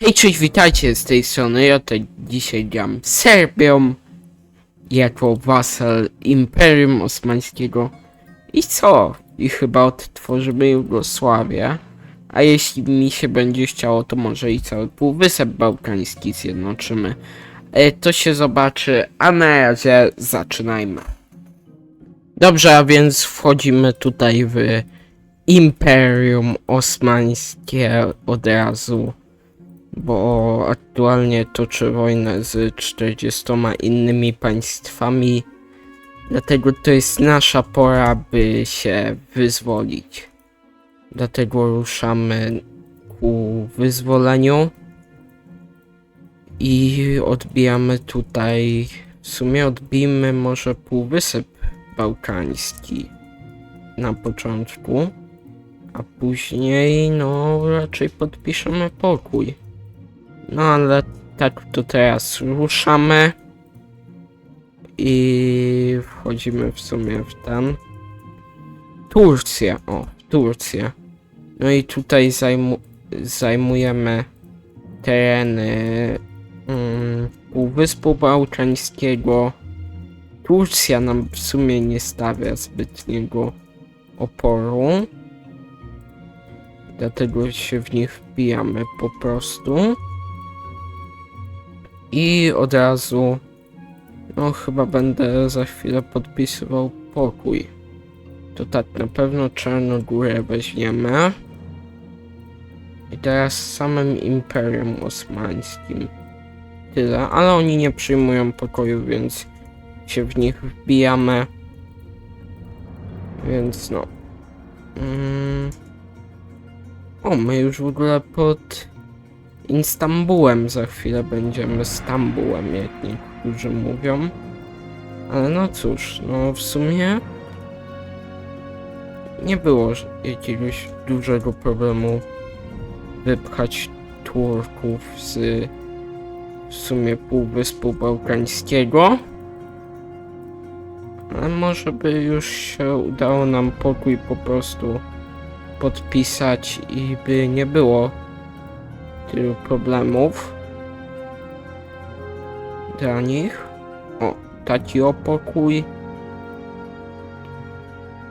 Hej, cześć, witajcie z tej strony. Ja tutaj dzisiaj gram Serbią jako wasal Imperium Osmańskiego. I co? I chyba odtworzymy Jugosławię. A jeśli mi się będzie chciało, to może i cały Półwysep Bałkański zjednoczymy. E, To się zobaczy, a na razie zaczynajmy. Dobrze, a więc wchodzimy tutaj w Imperium Osmańskie od razu bo aktualnie toczy wojnę z 40 innymi państwami. Dlatego to jest nasza pora, by się wyzwolić. Dlatego ruszamy ku wyzwoleniu i odbijamy tutaj. W sumie odbijmy może Półwysep Bałkański na początku, a później no raczej podpiszemy pokój. No ale tak to teraz ruszamy i wchodzimy w sumie w ten. Turcja, o, Turcja. No i tutaj zajmu zajmujemy tereny mm, Półwyspu Bałkańskiego. Turcja nam w sumie nie stawia zbytniego oporu. Dlatego się w nich wbijamy po prostu. I od razu, no chyba będę za chwilę podpisywał pokój. To tak, na pewno Czarnogórę weźmiemy. I teraz samym Imperium Osmańskim. Tyle, ale oni nie przyjmują pokoju, więc się w nich wbijamy. Więc no. Mm. O, my już w ogóle pod Instambułem za chwilę będziemy Stambułem, jak niektórzy mówią. Ale no cóż, no w sumie nie było jakiegoś dużego problemu wypchać Turków z w sumie Półwyspu Bałkańskiego. Ale może by już się udało nam pokój po prostu podpisać i by nie było tylu problemów dla nich. O, taki o pokój.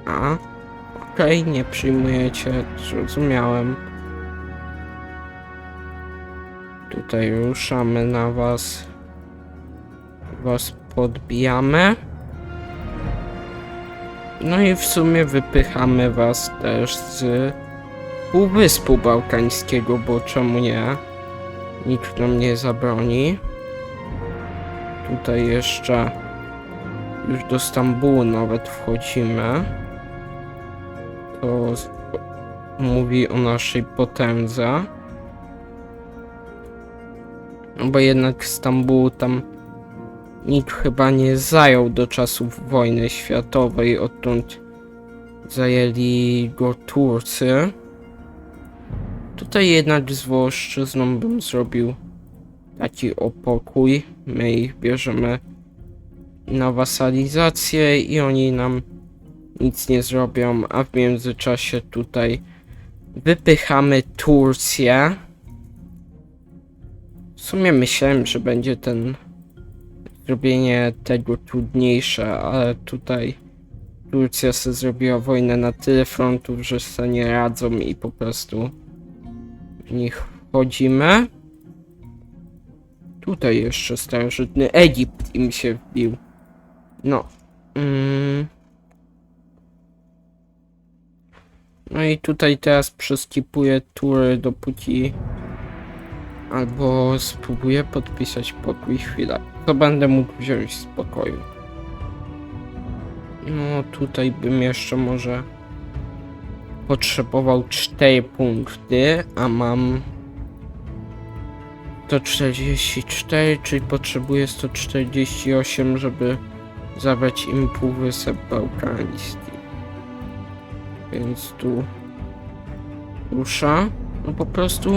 A, okej, nie przyjmujecie, zrozumiałem. Tutaj ruszamy na was. Was podbijamy. No i w sumie wypychamy was też z Półwyspu Bałkańskiego, bo czemu nie? Nikt nam nie zabroni. Tutaj jeszcze już do Stambułu nawet wchodzimy. To mówi o naszej potędze. No bo jednak Stambułu tam nikt chyba nie zajął do czasów wojny światowej, odtąd zajęli go Turcy. Tutaj jednak z Włoszczyzną bym zrobił taki opokój. My ich bierzemy na wasalizację i oni nam nic nie zrobią, a w międzyczasie tutaj wypychamy Turcję. W sumie myślałem, że będzie ten zrobienie tego trudniejsze, ale tutaj Turcja sobie zrobiła wojnę na tyle frontów, że sobie nie radzą i po prostu nich wchodzimy. Tutaj jeszcze starożytny Egipt im się wbił. No. Mm. No i tutaj teraz przeskipuję tury dopóki albo spróbuję podpisać pokój chwilę. To będę mógł wziąć z pokoju. No tutaj bym jeszcze może potrzebował 4 punkty, a mam 144, czyli potrzebuję 148, żeby zabrać im Półwysep Bałkański. Więc tu rusza. No po prostu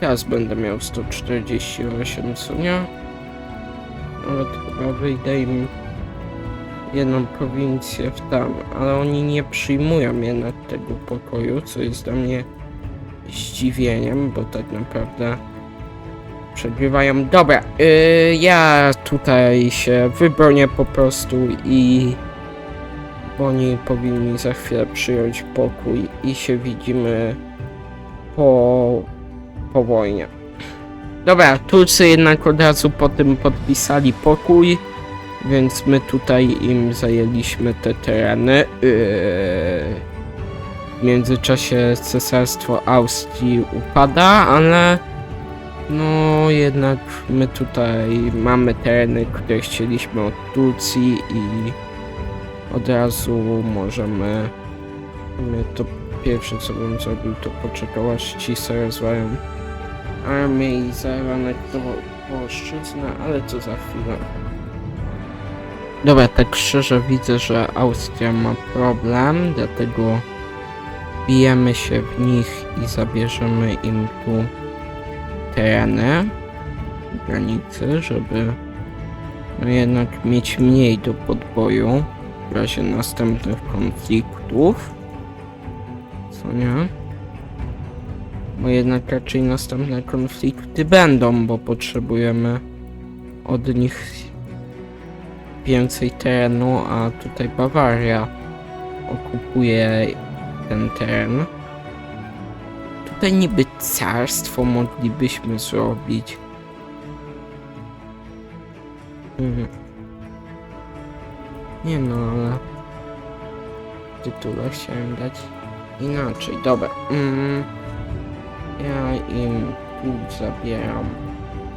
teraz będę miał 148, co nie? Nawet chyba wyjdę im jedną prowincję w tam, ale oni nie przyjmują jednak tego pokoju, co jest dla mnie zdziwieniem, bo tak naprawdę przegrywają. Dobra, yy, ja tutaj się wybronię po prostu i oni powinni za chwilę przyjąć pokój i się widzimy po, po wojnie. Dobra, Turcy jednak od razu po tym podpisali pokój, więc my tutaj im zajęliśmy te tereny. Yy, w międzyczasie cesarstwo Austrii upada, ale no jednak my tutaj mamy tereny, które chcieliśmy od Turcji i od razu możemy my to pierwsze co bym zrobił to poczekał aż ci rozwają armię i zaanektował Włoszczyznę, ale to za chwilę. Dobra, tak szczerze widzę, że Austria ma problem, dlatego bijemy się w nich i zabierzemy im tu tereny, granicy, żeby no jednak mieć mniej do podboju w razie następnych konfliktów. Co nie? Bo jednak raczej następne konflikty będą, bo potrzebujemy od nich więcej terenu, a tutaj Bawaria okupuje ten teren. Tutaj niby carstwo moglibyśmy zrobić. Mhm. Nie no, ale tytule chciałem dać inaczej. Dobra. Mm. Ja im tu zabieram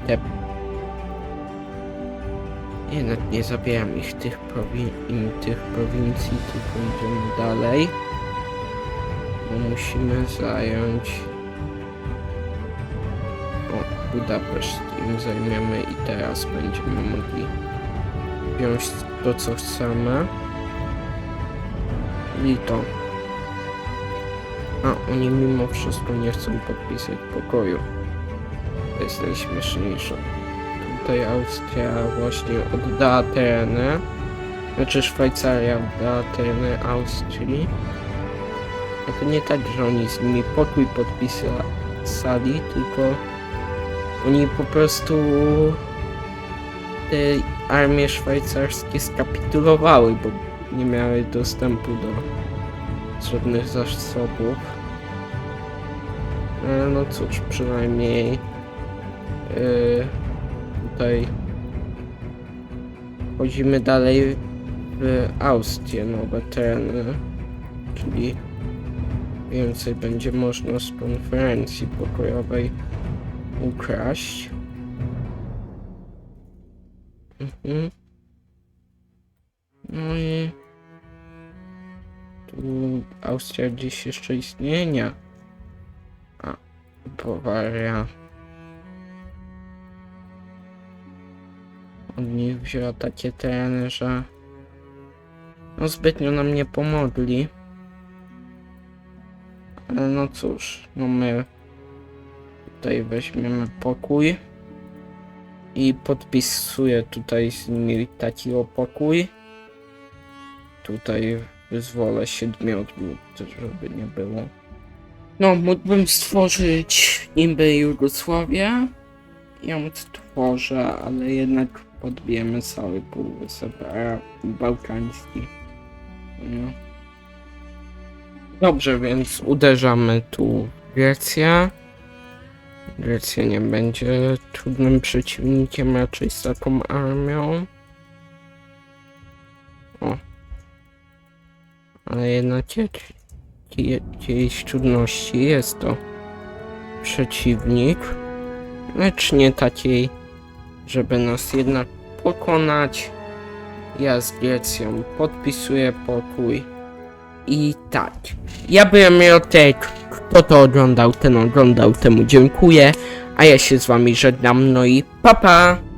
te... Jednak nie zabieram ich tych im tych prowincji, tylko idziemy dalej. Bo musimy zająć... O, Budapeszt im zajmiemy i teraz będziemy mogli wziąć to co chcemy. I to. A oni mimo wszystko nie chcą podpisać pokoju. To jest najśmieszniejsze. Tutaj Austria właśnie oddała tereny. Znaczy Szwajcaria oddała tereny Austrii. A to nie tak, że oni z nimi pokój podpisali, tylko oni po prostu te armie szwajcarskie skapitulowały, bo nie miały dostępu do żadnych zasobów. E, No cóż, przynajmniej yy, tutaj chodzimy dalej w Austrię, nowe tereny, czyli więcej będzie można z konferencji pokojowej ukraść. Mhm. No i tu Austria gdzieś jeszcze istnieje? Nie. A, Bawaria. Od nich wzięła takie tereny, że no zbytnio nam nie pomogli. Ale no cóż, no my tutaj weźmiemy pokój i podpisuję tutaj z nimi taki o pokój. Tutaj wyzwolę siedmiodlub, żeby nie było. No, mógłbym stworzyć niby Jugosławię. Ją stworzę, ale jednak podbijemy cały półwysep bałkański. No. Dobrze, więc uderzamy tu w Grecję. Grecja nie będzie trudnym przeciwnikiem raczej z taką armią. O. Ale jednak jak- jakiejś trudności jest to przeciwnik. Lecz nie takiej, żeby nas jednak pokonać. Ja z Grecją podpisuję pokój. I tak. Ja byłem Miotek. Kto to oglądał, ten oglądał, temu dziękuję. A ja się z wami żegnam, no i papa! Pa.